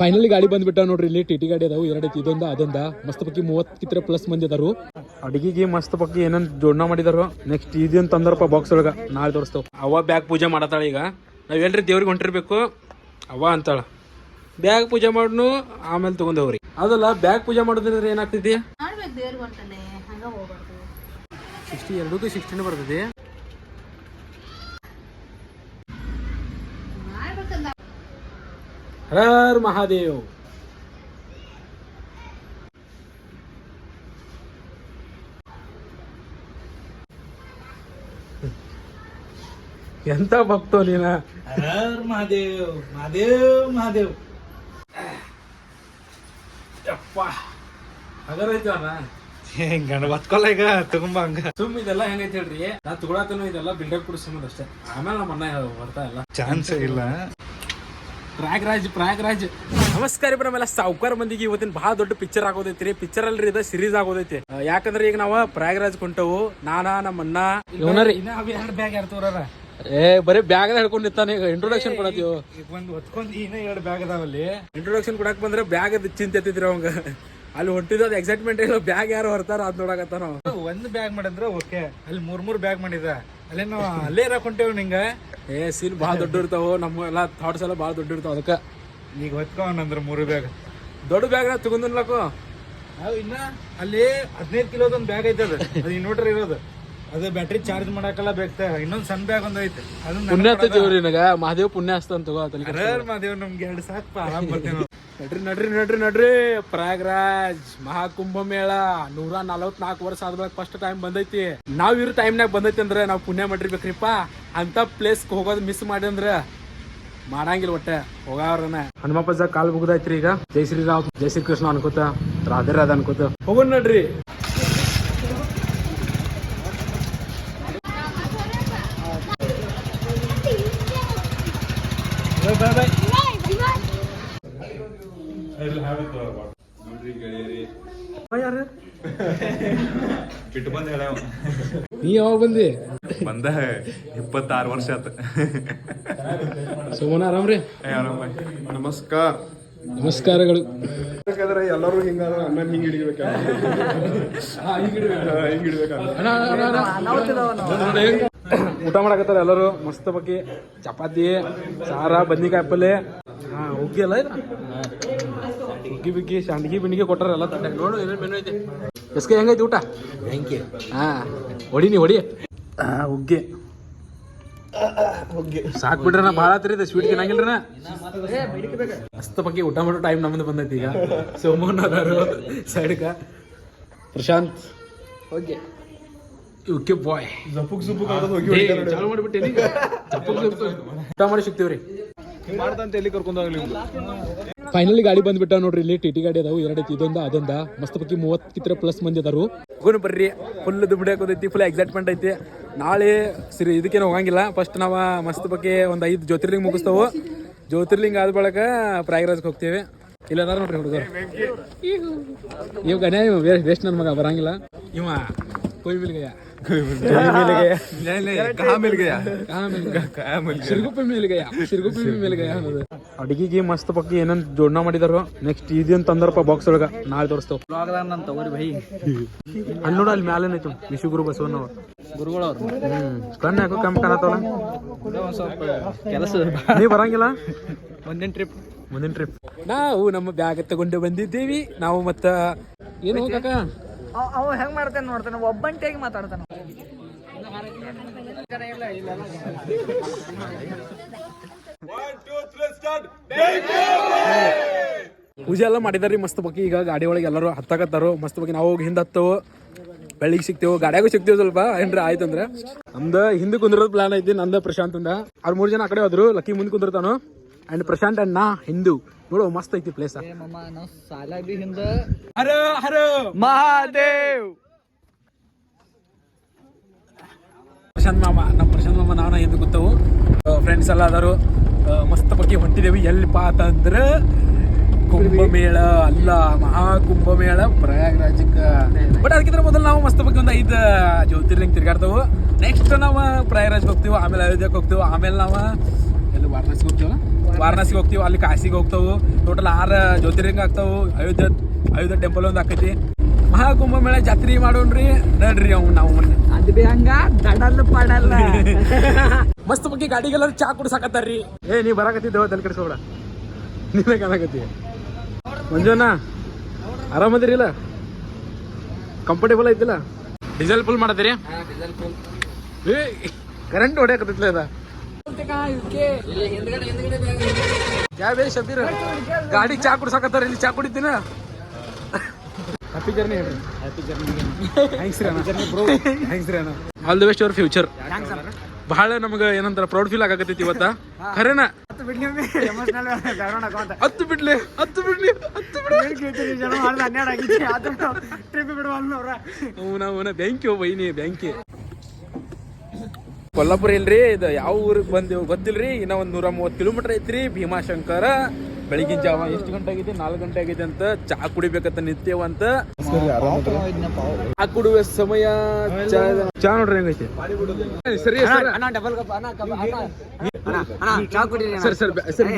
Finally ಗಾಡಿ ಬಂದ್ಬಿಟ್ಟ ನೋಡ್ರಿ ಇಲ್ಲಿ ಟಿ ಟಿ ಗಾಡಿ ಅದಾವ ಎರಡು ಐತಿ ಇದೊಂದ ಅದೊಂದ. ಮಸ್ತ್ ಪಕ್ಕಿ ಮೂವತ್ತಕ್ಕಿಂತ ಪ್ಲಸ್ ಮಂದಿ ಅದಾರು. ಅಡಿಗೆಗೆ ಮಸ್ತ್ ಪಕ್ಕಿ ಏನೇನ್ ಜೋಡಣೆ ಮಾಡಿದಾರು ನೆಕ್ಸ್ಟ್ ಇದೇನ್ ತಂದರಪ್ಪ ಬಾಕ್ಸ್ ಒಳಗ ನಾಳೆ ತೋರಿಸ್ತೇವೆ. ಅವ ಬ್ಯಾಗ್ ಪೂಜೆ ಮಾಡತ್ತಾಳ ಈಗ. ನಾವ್ ಎಲ್ರಿ ದೇವ್ರಿಗೆ ಹೊಂಟಿರ್ಬೇಕು. ಅವ ಅಂತಾಳ. ಬ್ಯಾಗ್ ಪೂಜೆ ಮಾಡ್ನು ಆಮೇಲೆ ತಗೊಂಡವ್ರಿ ಅದಲ್ಲ ಬ್ಯಾಗ್ ಪೂಜೆ ಮಾಡೋದ್ರಿಂದ ಏನಾಗ್ತೈತಿ? ಸಿಕ್ಸ್ಟಿ ಎರಡಕ್ಕೂ ಸಿಕ್ಸ್ಟಿನ ಬರ್ತೈತಿ. ಹರ ಮಹಾದೇವ್. ಎಂತ ಭಕ್ತೋ ನೀನ? ಹರ ಮಹಾದೇವ್ ಮಹಾದೇವ್ ಮಹಾದೇವ್. ಯಪ್ಪ ಹಗರೈತಿ ಹೆಂಗ ಗಂಡ ಬತ್ಕೊಲ್ಲ ಈಗ ತಗೊಂಬ ಹಂಗ. ಸುಮ್ ಇದೆಲ್ಲ ಹೆಂಗೈತಿ ಹೇಳ್ರಿ? ನಾ ತಗೊಳತನು ಇದೆಲ್ಲ ಬಿಲ್ಡಪ್ ಕೂಡ ಸಂಬಂಧ ಅಷ್ಟೇ ಆಮೇಲೆ ನಮ್ಮ ಅಣ್ಣ ಬರ್ತಾ ಇಲ್ಲ. ಚಾನ್ಸ್ ಇಲ್ಲ. ಪ್ರಯಾಗ್ರಾಜ್ ಪ್ರಯಾಗ್ರಾಜ್. ನಮಸ್ಕಾರ ರೀ ನಮ್ಮೆಲ್ಲ ಸಾವುಕಾರ ಮಂದಿಗೆ ಇವತ್ತಿನ ಬಹಳ ದೊಡ್ಡ ಪಿಕ್ಚರ್ ಆಗೋದೈತಿ ರೀ. ಪಿಕ್ಚರ್ ಅಲ್ರಿ ಇದು ಸಿರೀಸ್ ಆಗೋದೈತಿ. ಯಾಕಂದ್ರೆ ಈಗ ನಾವ ಪ್ರಯಾಗ್ರಾಜ್ ಕೊಂಟವು ನಾನಾ ನಮ್ಮ ಅಣ್ಣ ಇವನರಿ. ಎರಡು ಬ್ಯಾಗ್ ಏ ಬರೀ ಬ್ಯಾಗ್ ಹಿಡ್ಕೊಂಡು ನಿಂತಾನೆ ಈಗ ಇಂಟ್ರೊಡಕ್ಷನ್ ಕೊಡತ್ತೀವಿ ಈಗ ಬಂದು ಹೊತ್ಕೊಂಡ್ ಇನ್ನ ಎರಡು ಬ್ಯಾಗ್ ಅದಾವಲ್ಲಿ ಇಂಟ್ರೊಡಕ್ಷನ್ ಕೊಡಕ್ ಬಂದ್ರೆ ಬ್ಯಾಗ್ ಅದು ಚಿಂತೆ ಎತ್ತಿದ್ರಿ ಅವಂಗ. ಅಲ್ಲಿ ಹೊಂಟಿದ್ದು ಅದು ಎಕ್ಸೈಟ್ಮೆಂಟ್ ಇಲ್ಲ ಬ್ಯಾಗ್ ಯಾರು ಹೊರ್ತಾರ ಅದ್ ನೋಡಕತ್ತ ನಾವು ಒಂದ್ ಬ್ಯಾಗ್ ಮಾಡಿದ್ರೆ ಓಕೆ ಅಲ್ಲಿ ಮೂರ್ ಮೂರ್ ಬ್ಯಾಗ್ ಮಾಡಿದ. ಅಲ್ಲೇ ನಾವು ಅಲ್ಲೇ ಇರಾಕೊಂಟೇವ್ ನಿಂಗ? ಏ ಸೀನ್ ಭಾಳ ದೊಡ್ಡ ಇರ್ತಾವ ನಮ್ಮ ಎಲ್ಲ ಥಾಟ್ಸ್ ಎಲ್ಲ ಭಾಳ ದೊಡ್ಡ ಇರ್ತಾವ ಅದಕ್ಕೆ. ಈಗ ಹೊತ್ಕೊಂಡ್ರ ಮೂರು ಬ್ಯಾಗ್ ದೊಡ್ಡ ಬ್ಯಾಗ್ ನಾ ತಗೊಂಡಿನ್ಲಕ್ಕು ಇನ್ನ ಅಲ್ಲಿ ಹದಿನೈದು ಕಿಲೋದೊಂದು ಬ್ಯಾಗ್ ಐತೆ ಅದು ಅದು ಇನ್ವರ್ಟರ್ ಇರೋದು. ಅದು ಬ್ಯಾಟ್ರಿ ಚಾರ್ಜ್ ಮಾಡಕ್ಕೆಲ್ಲ ಬೇಕಾ ಇನ್ನೊಂದ್ ಸಣ್ಣ ಬ್ಯಾಗ್ ಒಂದ್ ಐತೆ. ಅದನ್ನ ಪುಣ್ಯ ಹತ್ತೈತಿವ್ರಿ ನಿನಗ. ಮಹಾದೇವ್ ಪುಣ್ಯ ಹಸ್ತ ಅಂತ ಮಹಾದೇವ್ ನಮ್ಗೆ ಎರಡು ಸಾಕ್ ಆರಾಮ್ ಬರ್ತೇವೆ ನಡ್ರಿ ನಡ್ರಿ ನಡ್ರಿ ನಡ್ರಿ. ಪ್ರಯಾಗ್ರಾಜ್ ಮಹಾಕುಂಭ ಮೇಳ. ನೂರ ನಲವತ್ನಾಲ್ಕು ವರ್ಷ ಆದ್ಮೇಲೆ ಫಸ್ಟ್ ಟೈಮ್ ಬಂದೈತಿ. ನಾವ್ ಇರೋ ಟೈಮ್ನಾಗ ಬಂದೈತಿ ಅಂದ್ರೆ ನಾವ್ ಪುಣ್ಯ ಮಾಡಿರ್ಬೇಕ್ರಿಪ್ಪ. ಅಂತ ಪ್ಲೇಸ್ ಹೋಗೋದು ಮಿಸ್ ಮಾಡಿ ಅಂದ್ರೆ ಮಾಡಂಗಿಲ್ಲ ಒಟ್ಟೆ ಹೋಗವ್ರನ. ಹನುಮಪ್ಪಜ ಕಾಲ್ ಮುಗ್ದೈತ್ರಿ ಈಗ. ಜೈ ಶ್ರೀರಾಮ್ ಜೈ ಶ್ರೀ ಕೃಷ್ಣ ಅನ್ಕೋತ. ರಾಧೆ ರಾಧ ಅನ್ಕೋತ. ಹೋಗೋಣ ನಡ್ರಿ. ಯಾರು? ಬಿಟ್ಟು ಬಂದ ಹೇಳ ನೀ ಯಾವಾಗ ಬಂದಿ? ಬಂದ ಇಪ್ಪತ್ತಾರು ವರ್ಷ ಆತ ಸುಮನ ಆರಾಮ್ರಿ ನಮಸ್ಕಾರ. ನಮಸ್ಕಾರಗಳು. ಯಾಕಂದ್ರೆ ಎಲ್ಲರೂ ಹಿಂಗ ಅನ್ನ ಹಿಂಗ್ ಹಿಡಿಬೇಕ. ಹಿಂಗ್ ಹಿಡಿಬೇಕ ಊಟ ಮಾಡಕತ್ತಾರ ಎಲ್ಲರೂ. ಮಸ್ತ್ ಬಗ್ಗೆ ಚಪಾತಿ ಸಾರ ಬದ್ನಿಕಾಯಿ ಪಲ್ಲೆ ಹಾ ಹುಗ್ಗಿ ಅಲ್ಲ ಇದು ಹುಗ್ಗಿ ಬಿಗ್ಗಿ ಶಾಂಡ್ಗಿ ಬಿಂಡಿಗೆ ಕೊಟ್ಟಾರ ಎಲ್ಲ ತಟ್ಟೆ ನೋಡು ಏನೇನು ಮೆನು ಐತೆ. ಎಸ್ಕೆ ಹೆಂಗೈತಿ ಊಟ? ಹಾ ಹೊಡಿ ನೀ ಹೊಡಿ. ಆ, ಹುಗ್ಗಿ. ಸಾಕ್ ಬಿಡ್ರಿ ನಾ ಭಾಳ ಆತ್ರಿ ಸ್ವೀಟ್ ತಿನ್ನಂಗಿಲ್ರ ಮಸ್ತ್ ಬಗ್ಗೆ ಊಟ ಮಾಡೋ ಟೈಮ್ ನಮ್ದು ಬಂದೈತಿ ಈಗ. ಸೋಮನ್ ಅದಾರು ಸೈಡ್ಗ ಪ್ರಶಾಂತ್. ಓಕೆ ಓಕೆ ಬಾಯ್ ಜಪುಕ್ ಜಪುಕ್ ಚಾಲು ಮಾಡಿಬಿಟ್ಟೇನಿ ಊಟ ಮಾಡಿ ಸಿಗ್ತೀವ್ರಿ. ಮಾಡ್ದಂತ ಎಲ್ಲಿ ಕರ್ಕೊಂಡು ಹೋಗ್ಲಿ ಫೈನಲಿ ಗಾಡಿ ಬಂದ್ಬಿಟ್ಟ ನೋಡ್ರಿ ಇಲ್ಲಿ ಟಿ ಟಿ ಗಾಡಿ ಅದಾವು ಎರಡು ಐತಿ ಇದೊಂದ ಅದೊಂದ. ಮಸ್ತ್ ಪಕ್ಕಿ ಮೂವತ್ತಿತ್ರ ಪ್ಲಸ್ ಮಂದಿ ಅದಾರು. ಹೋಗೋಣ ಬರ್ರಿ. ಫುಲ್ ದುಡ್ಡು ಹಾಕೋದೈತಿ ಫುಲ್ ಎಕ್ಸೈಟ್ಮೆಂಟ್ ಐತಿ. ನಾಳೆ ಸರಿ ಇದಕ್ಕೇನು ಹೋಗಂಗಿಲ್ಲ. ಫಸ್ಟ್ ನಾವ ಮಸ್ತ್ ಬಗ್ಗೆ ಒಂದು ಐದು ಜ್ಯೋತಿರ್ಲಿಂಗ ಮುಗಿಸ್ತಾವು. ಜ್ಯೋತಿರ್ಲಿಂಗ ಆದ ಬಳಕ ಪ್ರಯಾಗರಾಜ್ಗೆ ಹೋಗ್ತೇವೆ. ಇಲ್ಲ ಅದಾರ ನೋಡ್ರಿ ಹುಡುಗರು. ಇವಾಗ ವೇಸ್ಟ್ ನನ್ನ ಮಗ ಬರಂಗಿಲ್ಲ. ಇವ ಕೊಯ್ ಬಿಲ್ಗಯ್ಯ ಕಹಾ ಮಿಲ್ ಗಯಾ ಸಿರ್ಗುಪ್ಪೆ ಮೇಲ್ಗಯ ಸಿರ್ಗುಪ್ಪೆ ಮೇಲ್ಗಯ ಅನ್ನೋದು ಅಡಿಗೆಗೆ ಮಸ್ತ್ ಪಕ್ಕಿ ಏನೇನ್ ಜೋಡಣೆ ಮಾಡಿದಾರ ನೆಕ್ಸ್ಟ್ ಇದೇನ್ ತಂದರಪ್ಪ ಬಾಕ್ಸ್ ಒಳಗ ನಾಳೆ ತಗೋರಿ ಅಲ್ಲಿ ನೋಡ ಅಲ್ಲಿ ಮ್ಯಾಲೆ ಏನೈತು ಗುರು ಬಸವಣ್ಣ ಗುರುಗಳವ್ರು ಹ್ಮ್ ಕಣ್ಣು ಯಾಕೋ ಕಮ್ಮಿ ಸ್ವಲ್ಪ ಕೆಲಸ ನೀ ಬರಂಗಿಲ್ಲ ಮುಂದಿನ ಟ್ರಿಪ್ ಮುಂದಿನ ಟ್ರಿಪ್ ನಾವು ನಮ್ಮ ಬ್ಯಾಗ್ ತಗೊಂಡು ಬಂದಿದ್ದೀವಿ ನಾವು ಮತ್ತ ಏನು ಕಾಕ ಅವ ಹೆಂಗ್ ಮಾಡ್ತಾನೆ ನೋಡ್ತಾನೆ ಒಬ್ಬಂಟಿಯಾಗಿ ಮಾತಾಡ್ತಾನ ಪೂಜೆ ಎಲ್ಲ ಮಾಡಿದಾರಿ ಮಸ್ತ್ ಬಗ್ಗೆ. ಈಗ ಗಾಡಿ ಒಳಗೆ ಎಲ್ಲರೂ ಹತ್ತಾಕತ್ತಾರು. ಮಸ್ತ್ ಬಗ್ಗೆ ನಾವು ಹಿಂದೆ ಹತ್ತವು. ಬೆಳಿಗ್ಗೆ ಸಿಗ್ತೇವೆ. ಗಾಡಿಯಾಗೂ ಸಿಗ್ತೇವೆ ಸ್ವಲ್ಪ. ಏನ್ರ ಆಯ್ತು ಅಂದ್ರೆ? ನಮ್ದು ಹಿಂದೆ ಕುಂದಿರೋದು ಪ್ಲಾನ್ ಐತಿ ನಂದ ಪ್ರಶಾಂತ್ ಅಂದ ಅವ್ರ ಮೂರು ಜನ ಆ ಕಡೆ ಹೋದ್ರು. ಲಕ್ಕಿ ಮುಂದೆ ಕುಂದಿರ್ತಾನು. ಅಂಡ್ ಪ್ರಶಾಂತ್ ಅಂಡ್ ನಾ ಹಿಂದೂ. ನೋಡು ಮಸ್ತ್ ಐತಿ ಪ್ಲೇಸ್ ಹರ ಹರ. ಮಹಾದೇವ್! ಪ್ರಶಾಂತ್ ಮಾಮ, ನಮ್ಮ ಪ್ರಶಾಂತ್ ಮಾಮ ನಾವು ಎಂದು ಗೊತ್ತವು ಫ್ರೆಂಡ್ಸ್ ಎಲ್ಲ ಅದಾರು ಮಸ್ತ್ ಬಗ್ಗೆ ಹೊಂಟಿದೇವಿ. ಎಲ್ಲಿಪ್ಪ ಅಂತಂದ್ರ ಕುಂಭಮೇಳ, ಅಲ್ಲ ಮಹಾ ಕುಂಭಮೇಳ ಪ್ರಯಾಗ್ರಾಜಕ್ಕೆ ಬಟ್ ಅದಕ್ಕಿಂತ ಮೊದಲು ನಾವು ಮಸ್ತ್ ಬಗ್ಗೆ ಒಂದು ಐದು ಜ್ಯೋತಿರ್ಲಿಂಗ ತಿರ್ಗಾಡ್ತೇವೆ. ನೆಕ್ಸ್ಟ್ ನಾವು ಪ್ರಯಾಗ್ರಾಜ್ಗೆ ಹೋಗ್ತೀವಿ, ಆಮೇಲೆ ಅಯೋಧ್ಯಕ್ಕೆ ಹೋಗ್ತೀವಿ. ಆಮೇಲೆ ನಾವು ಎಲ್ಲಿ ವಾರಣಾಸಿಗೆ ಹೋಗ್ತೀವಿ ವಾರಣಾಸಿಗೆ ಹೋಗ್ತೀವಿ. ಅಲ್ಲಿ ಕಾಶಿಗೆ ಹೋಗ್ತವು. ಟೋಟಲ್ ಆರು ಜ್ಯೋತಿರ್ಲಿಂಗ ಆಗ್ತಾವು. ಅಯೋಧ್ಯ ಅಯೋಧ್ಯ ಟೆಂಪಲ್ ಒಂದು ಆಕೈತಿ ಮಹಾಕುಂಭ ಮೇಳ ಜಾತ್ರೆ ಮಾಡೋಣ್ರಿ. ನಡ್ರಿ ಅವ್ ನಾವು ಮೊನ್ನೆ ಅದು ಬಿ ಹಂಗ ದಡಲ್ ಪಡಲ್ಲ. ಮಸ್ತ್ ಬಗ್ಗೆ ಗಾಡಿಗೆಲ್ಲ ಚಾ ಕುಡ್ಸಾಕತ್ತಾರ್ರಿ. ಏ ನೀ ಬರಾಕತ್ತಿದ್ದೇವ ತಲೆ ಕೆಡಿಸ್ಕೊಬೇಡ ನೀವೇ ಕಾಣಕತ್ತಿ. ಮಂಜುನ ಆರಾಮದಿರಿ ಇಲ್ಲ? ಕಂಫರ್ಟೇಬಲ್ ಐತಿಲ್ಲ? ಡೀಸೆಲ್ ಫುಲ್ ಮಾಡತ್ತೀರಿ ಏ ಕರೆಂಟ್ ಹೊಡ್ಯಾಕತ್ತೈತ್ಲ ಅದ ಯಾವೇ ಶಬೀರ್ ಗಾಡಿ ಚಾ ಕುಡ್ಸಾಕತ್ತಾರ ಇಲ್ಲಿ ಚಾ ಕುಡಿತೀನ? ಹ್ಯಾಪಿ ಜರ್ನಿ ಹೇಳ್ರಿ ಹ್ಯಾಪಿ ಜರ್ನಿ ಥ್ಯಾಂಕ್ಸ್ ರೀ ಥ್ಯಾಂಕ್ಸ್ ರೀ all the best your future ಬಹಳ ನಮಗೆ ಏನಂತಾರ ಪ್ರೌಡ್ ಫೀಲ್ ಆಗಕತ್ತೈತಿ ಇವತ್ತ. ಖರೇನ? ಹತ್ತು ಬಿಡ್ಲಿ ಹತ್ತು ಬಿಡ್ಲಿ ಹತ್ತು ಬಿಡ್ಲಿ ಬ್ಯಾಂಕಿ ಬೈನಿ ಬ್ಯಾಂಕಿ. ಕೊಲ್ಲಾಪುರ ಇಲ್ರಿ ಇದು ಯಾವ ಊರಿಗೆ ಬಂದೇವು ಗೊತ್ತಿಲ್ರಿ? ಇನ್ನ ಒಂದ್ ನೂರ ಮೂವತ್ತು ಕಿಲೋಮೀಟರ್ ಐತ್ರಿ ಭೀಮಾಶಂಕರ. ಬೆಳಗಿನ ಜಾವ ಎಷ್ಟು ಗಂಟೆ ಆಗಿದೆ ನಾಲ್ಕು ಗಂಟೆ ಆಗಿದೆ ಅಂತ ಚಾ ಕುಡಿಬೇಕಂತ ನಿತ್ಯವಂತ ಚಾ ಕುಡುವ ಸಮಯ ಚಾ ಚಾ ನೋಡ್ರಿ ಹೆಂಗೈತಿ? ಸರಿ ಸರ್. ಡಬಲ್ ಕಪ್ ಅಣ್ಣ ಕಪ್ ಅಣ್ಣ. Sir sir sir